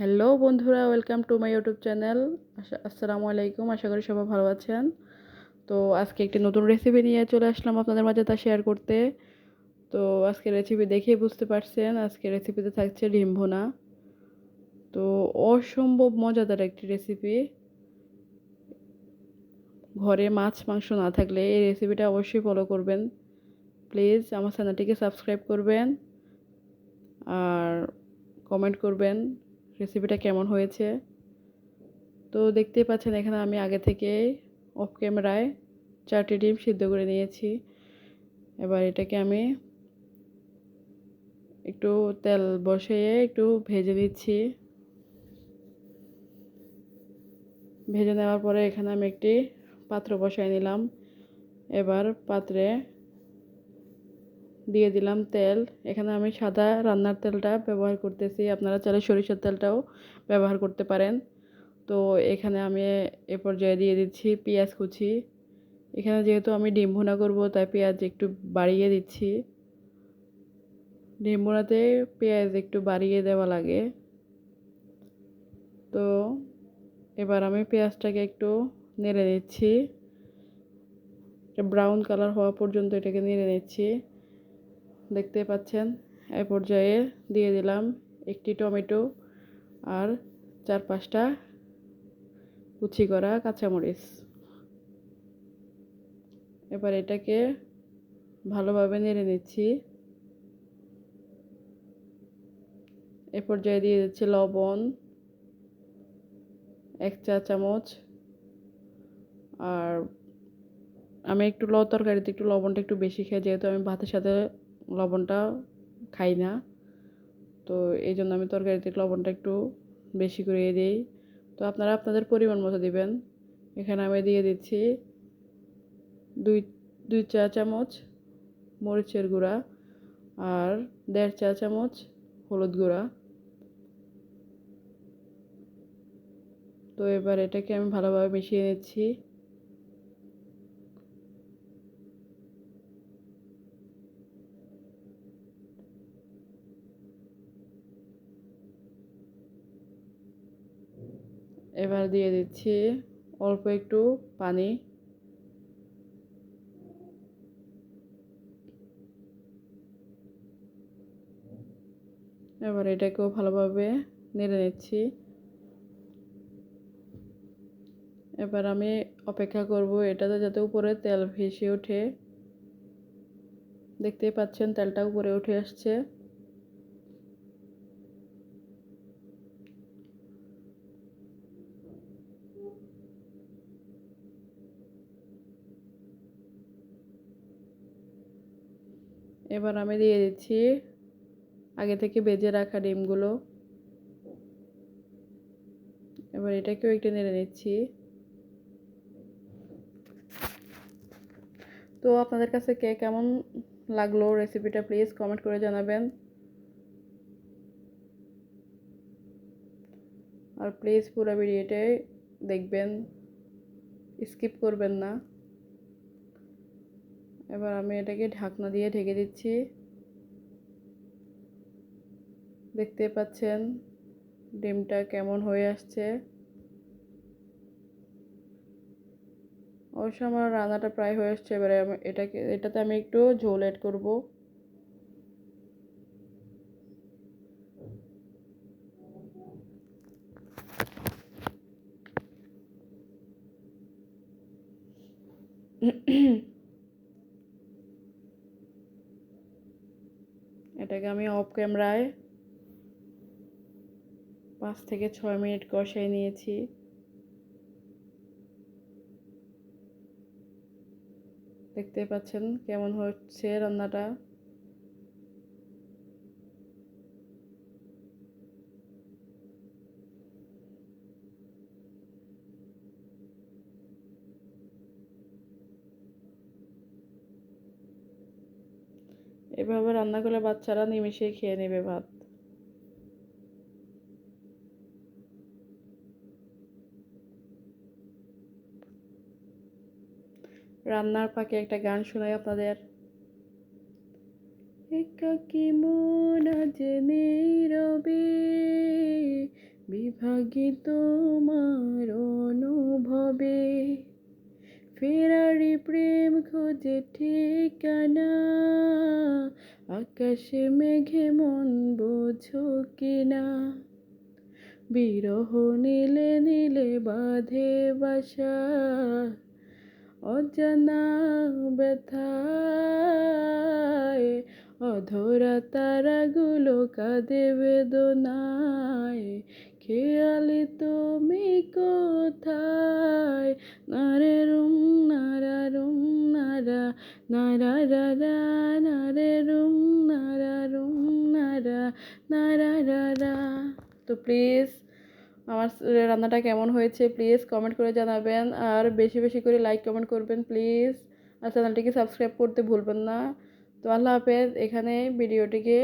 Hello বন্ধুরা, welcome to my YouTube channel. আসসালামু আলাইকুম, আশা করি সবাই ভালো আছেন। তো আজকে একটি নতুন রেসিপি নিয়ে চলে আসলাম আপনাদের মাঝে তা শেয়ার করতে। তো আজকে রেসিপি দেখেই বুঝতে পারছেন আজকে রেসিপিতে থাকছে ডিম ভুনা। তো অসম্ভব মজাদার একটি রেসিপি ঘরে মাছ, মাংস না থাকলে এই রেসিপিটা অবশ্যই ফলো করবেন। প্লিজ আমার চ্যানেলটিকে সাবস্ক্রাইব করবেন। আর কমেন্ট করবেন। রেসিপিটা কেমন হয়েছে? তো দেখতেই পাচ্ছেন এখানে আমি আগে থেকে অফ ক্যামেরায় চারটি ডিম সিদ্ধ করে নিয়েছি। এবার এটাকে আমি একটু তেল বসিয়ে একটু ভেজে দিচ্ছি ভেজে নেওয়ার পরে এখানে আমি একটি পাত্র বসাই নিলাম। এবার পাত্রে দিয়ে দিলাম তেল। এখানে আমি সাদা রান্নার তেলটা ব্যবহার করতেছি। আপনারা চাইলে সরিষার তেলটাও ব্যবহার করতে পারেন। তো এখানে আমি এ পর্যায়ে দিয়ে দিচ্ছি পেঁয়াজ কুচি। এখানে যেহেতু আমি ডিম ভুনা করব, তাই পেঁয়াজ একটু বাড়িয়ে দিচ্ছি। ডিম ভুনাতে পেঁয়াজ একটু বাড়িয়ে দেওয়া লাগে। তো এবার আমি পেঁয়াজটাকে একটু নেড়ে নিচ্ছি ব্রাউন কালার হওয়া পর্যন্ত এটাকে নেড়ে নিচ্ছি দেখতে পাচ্ছেন, এ পর্যায়ে দিয়ে দিলাম একটি টমেটো আর চার পাঁচটা কুচি করা কাঁচামরিচ। এবার এটাকে ভালোভাবে নেড়ে নিচ্ছি। এ পর্যায়ে দিয়ে দিচ্ছি লবণ, এক চা চামচ আর আমি একটু ল তরকারিতে একটু লবণটা একটু বেশি খাই, যেহেতু আমি ভাতের সাথে লবণটা খাই না। তো এই জন্য আমি তরকারিতে লবণটা একটু বেশি করে দিই। তো আপনারা আপনাদের পরিমাণ মতো দিবেন। এখানে আমি দিয়ে দিচ্ছি দুই দুই চা চামচ মরিচের গুঁড়া আর দেড় চা চামচ হলুদ গুঁড়া। তো এবার এটাকে আমি ভালোভাবে মিশিয়ে নিচ্ছি। এবার দিয়ে দিচ্ছি অল্প একটু পানি। এবার এটাকেও ভালোভাবে নেড়ে নিচ্ছি। এবার আমি অপেক্ষা করব এটাতে যাতে উপরে তেল ভেসে ওঠে। দেখতেই পাচ্ছেন তেলটা উপরে উঠে আসছে। এবার আমি দিয়ে দিচ্ছি আগে থেকে বেজে রাখা ডিমগুলো। এবার এটাকেও একটু নেড়ে নিচ্ছি। তো আপনাদের কাছে কে কেমন লাগল রেসিপিটা প্লিজ কমেন্ট করে জানাবেন। আর প্লিজ পুরো ভিডিওটাই দেখবেন, স্কিপ করবেন না। এবার আমি এটাকে ঢাকনা দিয়ে ঢেকে দিচ্ছি। দেখতে পাচ্ছেন ডিমটা কেমন হয়ে আসছে। অবশ্য আমার রান্নাটা প্রায় হয়ে আসছে, এবারে আমি এটাকে, এটাতে আমি একটু ঝোল অ্যাড করব। এটাকে আমি অফ ক্যামেরায় পাঁচ থেকে ছয় মিনিট কষাই নিয়েছি। দেখতে পাচ্ছেন কেমন হচ্ছে রান্নাটা। এভাবে রান্না করলে বাচ্চারা নিমিশেই খেয়ে নেবে ভাত। রান্নার ফাঁকে একটা গান শোনাই আপনাদের। একাকি মন আজ রবে, বিভাগী তোমার অনুভবে। ফেরারি প্রেম খোঁজে ঠিকানা। আকাশে মেঘে মন বোঝো কিনা। বিরহ নীলে নীলে বাঁধে বাসা। অজানা ব্যথায় অধরা তারাগুলো কাঁদে বেদনায়। খেয়ালি তুমি কোথায়? নারে রুম নারা রা নারে রুম রা তো প্লিজ আমার রান্নাটা কেমন হয়েছে? প্লিজ কমেন্ট করে জানাবেন। আর বেশি বেশি করে লাইক কমেন্ট করবেন প্লিজ আর চ্যানেলটিকে সাবস্ক্রাইব করতে ভুলবেন না। তো আল্লাহ হাফেজ, এখানে ভিডিওটিকে